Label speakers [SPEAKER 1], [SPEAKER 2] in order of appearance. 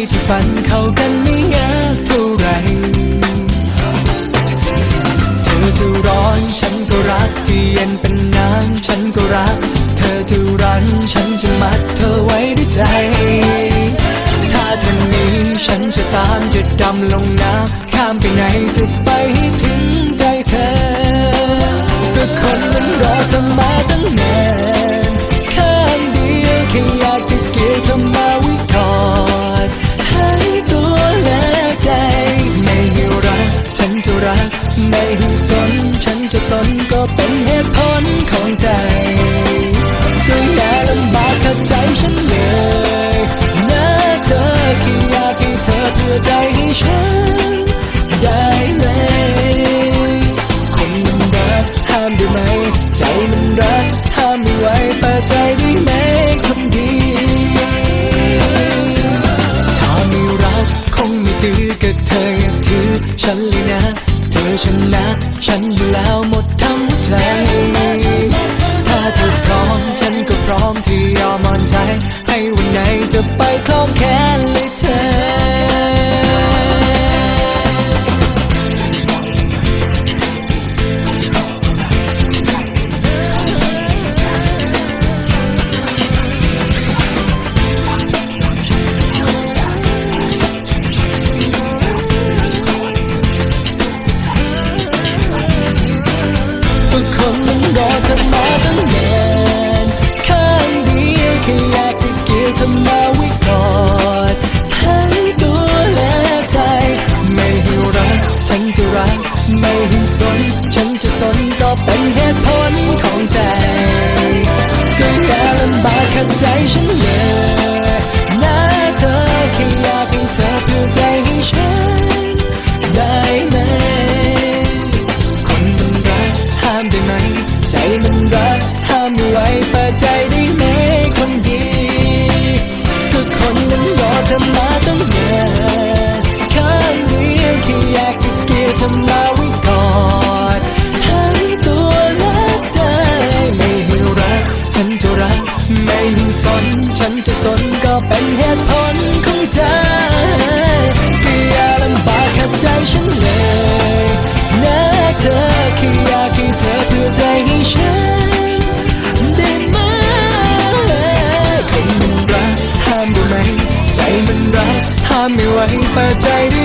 [SPEAKER 1] ที่ฝันเข้ากันไม่ยากเท่าไร เธอจะร้อนฉันก็รักที่เย็นเป็นน้ำฉันก็รัก เธอจะรันฉันจะมัดเธอไว้ด้วยใจ ถ้าเธอหนีฉันจะตามจะดำลงน้ำข้ามไปไหนจะไปให้ถึง ไม่สน ฉันจะสนก็เป็นเหตุผลของใจ ก็อย่าลำบากขัดใจฉันเลยนะเธอแค่อยากให้เธอเพื่อใจให้ฉัน ได้ไหมคนมันรักห้ามได้ไหม ใจมันรักห้ามไม่ไหวเปิดใจได้ไหมคนดีถ้าไม่รักคงไม่ตื้อกับเธออย่าถือฉันเลยนะ ธอชนะ ฉันอยู่แล้วหมดทั้งใจ ถ้าเธอพร้อมฉันก็พร้อมเธ ก็คนมันรอ ใจมันรักห้ามไม่ไหวเปิดใจได้ไหมคนดีก็คนมันรอเธอมาตั้งนานข้างเดียวแค่อยากจะเกี่ยวเธอมาไว้กอดทั้งตัวและใจไม่ให้รัก ฉันจะรัก ไม่ให้สน ฉันจะสนก็เป็นเหตุผลของใจก็อย่าลำบากขัดใจฉันเลยนะเธอค่อยากให้เธอ มั